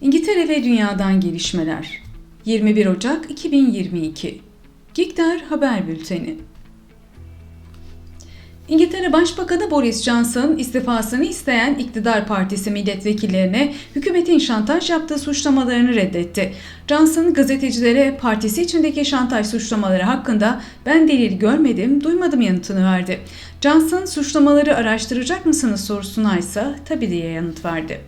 İngiltere ve dünyadan gelişmeler. 21 Ocak 2022. Gikter Haber Bülteni. İngiltere Başbakanı Boris Johnson istifasını isteyen iktidar partisi milletvekillerine hükümetin şantaj yaptığı suçlamalarını reddetti. Johnson gazetecilere partisi içindeki şantaj suçlamaları hakkında ben delil görmedim, duymadım yanıtını verdi. Johnson suçlamaları araştıracak mısınız sorusuna ise tabii diye yanıt verdi.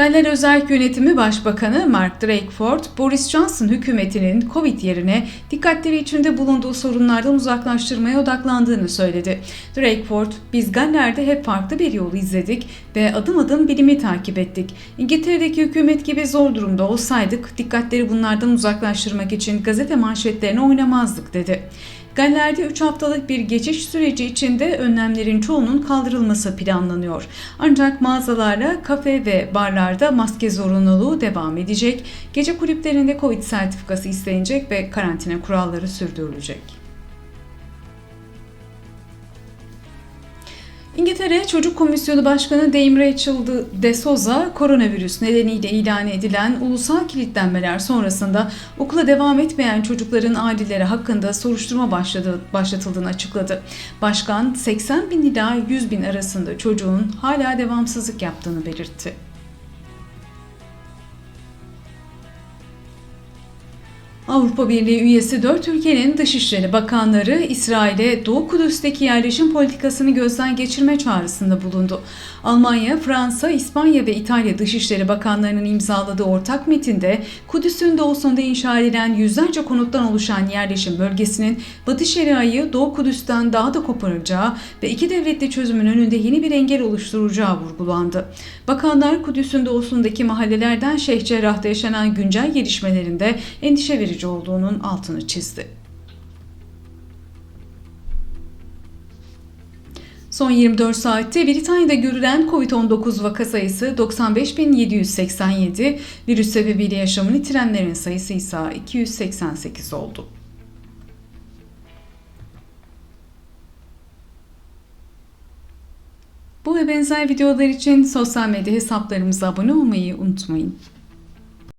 Galler Özel Yönetimi Başbakanı Mark Drakeford, Boris Johnson hükümetinin Covid yerine dikkatleri içinde bulunduğu sorunlardan uzaklaştırmaya odaklandığını söyledi. Drakeford, biz Galler'de hep farklı bir yolu izledik ve adım adım bilimi takip ettik. İngiltere'deki hükümet gibi zor durumda olsaydık dikkatleri bunlardan uzaklaştırmak için gazete manşetlerine oynamazdık dedi. Galler'de 3 haftalık bir geçiş süreci içinde önlemlerin çoğunun kaldırılması planlanıyor. Ancak mağazalarla, kafe ve barlarda maske zorunluluğu devam edecek. Gece kulüplerinde Covid sertifikası istenecek ve karantina kuralları sürdürülecek. İngiltere Çocuk Komisyonu Başkanı Dame Rachel de Souza, koronavirüs nedeniyle ilan edilen ulusal kilitlenmeler sonrasında okula devam etmeyen çocukların aileleri hakkında soruşturma başladı, başlatıldığını açıkladı. Başkan 80 bin ila 100 bin arasında çocuğun hala devamsızlık yaptığını belirtti. Avrupa Birliği üyesi 4 ülkenin Dışişleri Bakanları İsrail'e Doğu Kudüs'teki yerleşim politikasını gözden geçirme çağrısında bulundu. Almanya, Fransa, İspanya ve İtalya Dışişleri Bakanlarının imzaladığı ortak metinde Kudüs'ün doğusunda inşa edilen yüzlerce konuttan oluşan yerleşim bölgesinin Batı Şeria'yı Doğu Kudüs'ten daha da koparacağı ve iki devletli çözümün önünde yeni bir engel oluşturacağı vurgulandı. Bakanlar Kudüs'ün doğusundaki mahallelerden Şeyh Cerrah'ta yaşanan güncel gelişmelerinde endişe verici olduğunun altını çizdi. Son 24 saatte Britanya'da görülen COVID-19 vaka sayısı 95.787, virüs sebebiyle yaşamını yitirenlerin sayısı ise 288 oldu. Bu ve benzer videolar için sosyal medya hesaplarımıza abone olmayı unutmayın.